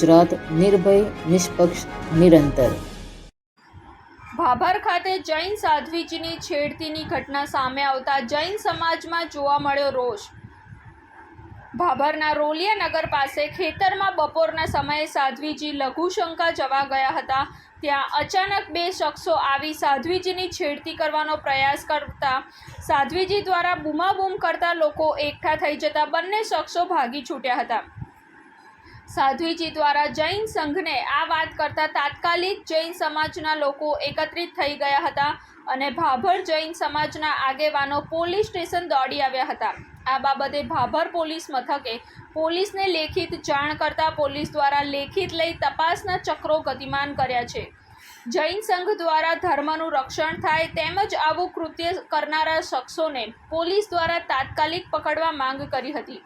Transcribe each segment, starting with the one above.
ગુજરાત નિર્ભય, નિષ્પક્ષ, નિરંતર. ભાભર ખાતે જૈન સાધ્વીજીની છેડતીની ઘટના સામે આવતા જૈન સમાજમાં જોવા મળ્યો રોષ. ભાભરના રોલિયા નગર પાસે ખેતરમાં બપોરના સમયે સાધ્વીજી લઘુશંકા જવા ગયા હતા. ત્યાં અચાનક બે શખ્સો આવી સાધ્વીજીની છેડતી કરવાનો પ્રયાસ કરતા સાધ્વીજી દ્વારા બૂમાબૂમ કરતા લોકો એકઠા થઈ જતા બંને શખ્સો ભાગી છૂટ્યા હતા. સાધ્વીજી દ્વારા જૈન સંઘને આ વાત કરતા તાત્કાલિક જૈન સમાજના લોકો એકત્રિત થઈ ગયા હતા અને ભાભર જૈન સમાજના આગેવાનો પોલીસ સ્ટેશન દોડી આવ્યા હતા. આ બાબતે ભાભર પોલીસ મથકે પોલીસને લેખિત જાણ કરતા પોલીસ દ્વારા લેખિત લઈ તપાસના ચક્રો ગતિમાન કર્યા છે. જૈન સંઘ દ્વારા ધર્મનું રક્ષણ થાય તેમજ આવું કૃત્ય કરનારા શખ્સોને પોલીસ દ્વારા તાત્કાલિક પકડવા માંગ કરી હતી.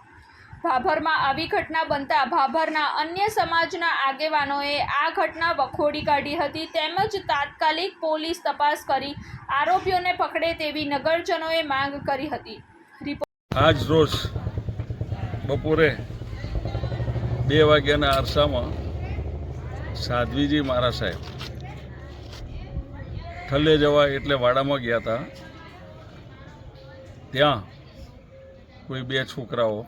ભાભરમાં આવી ઘટના બનતા ભાભરના અન્ય સમાજના આગેવાનોએ આ ઘટના વખોડી કાઢી હતી તેમજ તાત્કાલિક પોલીસ તપાસ કરી આરોપીઓને પકડે તેવી નગરજનોએ માંગ કરી હતી. આજ રોજ બપોરે બે વાગ્યાના આરસામાં સાધ્વીજી મારા સાહેબ ઠલ્લે જવા એટલે વાડામાં ગયા હતા. ત્યાં કોઈ બે છોકરાઓ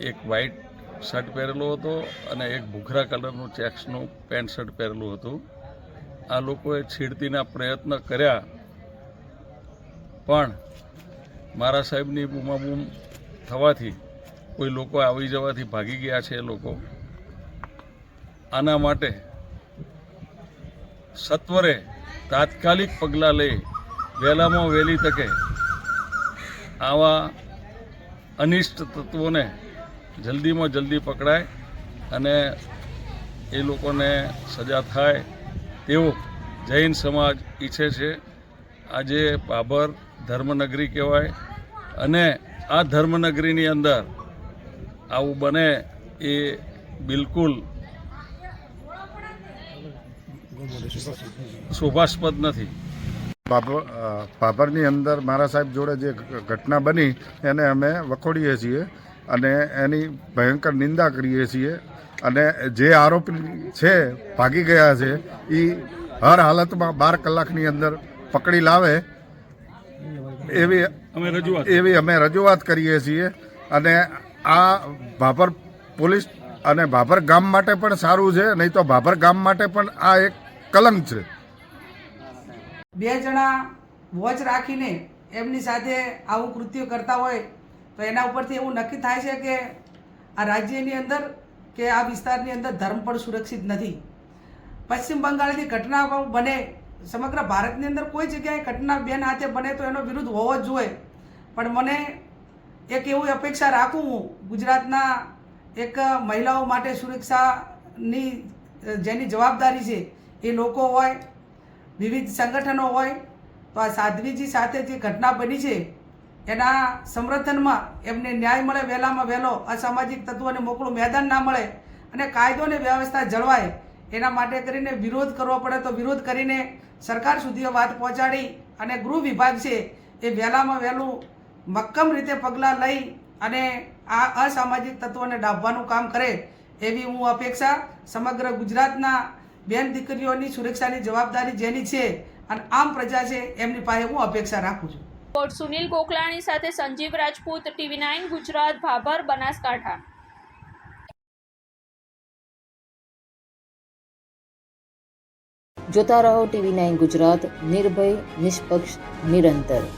એક વ્હાઇટ શર્ટ પહેરેલો હતો અને એક ભૂખરા કલરનું ચેક્સનું પેન્ટ શર્ટ પહેરેલું હતું. આ લોકોએ છેડતીના પ્રયત્ન કર્યા. પણ મારા સાહેબની બૂમાબૂમ થવાથી કોઈ લોકો આવી જવાથી ભાગી ગયા છે એ લોકો. આના માટે સત્વરે તાત્કાલિક પગલાં લઈ વહેલામાં વહેલી તકે આવા અનિષ્ટ તત્વોને જલ્દીમાં જલ્દી પકડાય અને એ લોકોને સજા થાય તેવો જૈન સમાજ ઈચ્છે છે. આજે પાભર ધર્મનગરી કહેવાય અને આ ધર્મનગરીની અંદર આવું બને એ બિલકુલ શોભાસ્પદ નથી. પાભરની અંદર મારા સાહેબ જોડે જે ઘટના બની એને અમે વખોડીએ છીએ. અને એની ભયંકર નિંદા કરીએ છીએ. અને જે આરોપી છે ભાગી ગયા છે એ હર હાલતમાં બાર કલાકની અંદર પકડી લાવે એવી અમે રજૂઆત એવી અમે રજૂઆત કરીએ છીએ. અને આ ભાભર પોલીસ અને ભાભર ગામ માટે પણ સારું છે નહીં તો ભાભર ગામ માટે પણ આ એક કલંક છે. બે જણા વોચ રાખીને એમની સાથે આવું કૃત્ય કરતા હોય તો એના ઉપરથી એવું નક્કી થાય છે કે આ રાજ્યની અંદર કે આ વિસ્તારની અંદર ધર્મ પણ સુરક્ષિત નથી. પશ્ચિમ બંગાળની ઘટના બને, સમગ્ર ભારતની અંદર કોઈ જગ્યાએ ઘટના બેન હાથે બને તો એનો વિરુદ્ધ હોવો જ જોઈએ. પણ મને એક એવી અપેક્ષા રાખું હું, ગુજરાતના એક મહિલાઓ માટે સુરક્ષાની જેની જવાબદારી છે એ લોકો હોય, વિવિધ સંગઠનો હોય, તો આ સાધ્વીજી સાથે જે ઘટના બની છે એના સમર્થનમાં એમને ન્યાય મળે, વહેલામાં વહેલો અસામાજિક તત્વોને મોકળું મેદાન ના મળે અને કાયદો અને વ્યવસ્થા જળવાય, એના માટે કરીને વિરોધ કરવો પડે તો વિરોધ કરીને સરકાર સુધી વાત પહોંચાડી અને ગૃહ વિભાગ છે એ વહેલામાં વહેલું મક્કમ રીતે પગલાં લઈ અને આ અસામાજિક તત્વોને ડાભવાનું કામ કરે એવી હું અપેક્ષા સમગ્ર ગુજરાતના બેન દીકરીઓની સુરક્ષાની જવાબદારી જેની છે અને આમ પ્રજા છે એમની પાસે હું અપેક્ષા રાખું છું. રિપોર્ટ સુનિલ ગોકલાણી સાથે સંજીવ રાજપૂત, ટીવી નાઇન ગુજરાત, ભાભર, બનાસકાંઠા. જોતા રહો ટીવી નાઇન ગુજરાત, નિર્ભય, નિષ્પક્ષ, નિરંતર.